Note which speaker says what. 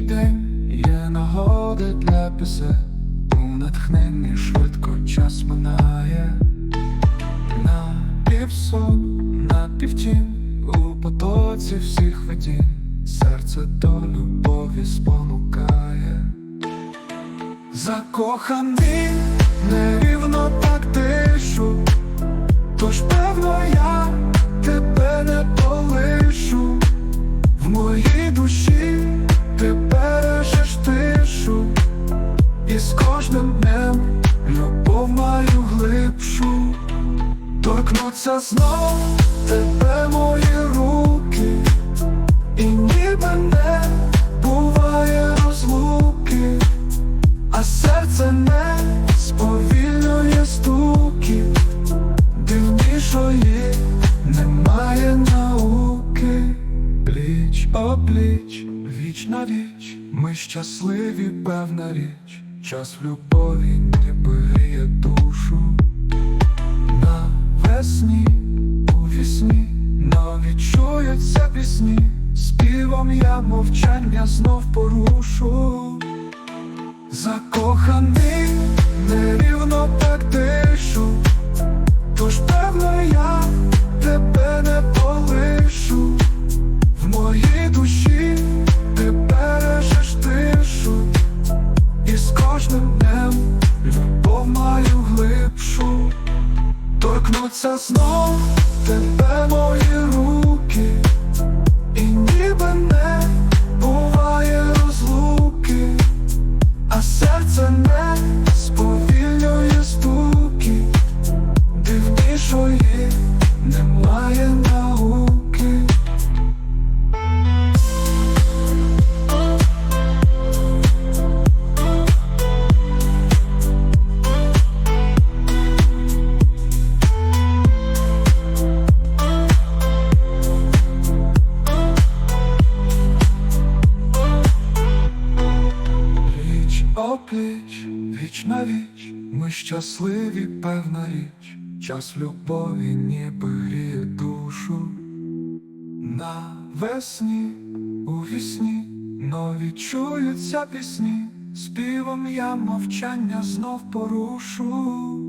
Speaker 1: день є нагоди для пісень. У натхненні швидко час минає, на півсот, на півтін, у потоці всіх видінь. Серце до любові спонукає, закоханий нерівно так ти торкнуться знов. Тебе мої руки, і ніби не буває розлуки. А серце не сповільнює стуки, дивнішої немає науки, пліч опліч, віч на віч, ми щасливі, певна річ, час в любові нові чуються пісні, співом я мовчання знов порушу. Закоханий, торкнуться знов тебе мої руки, і ніби не буває розлуки. А серце не сповільнює стуки, дивнішої Річ опліч, віч на віч, ми щасливі, певна річ, час любові ніби гріє душу. На весні, у вісні, нові чуються пісні, співом я мовчання знов порушу.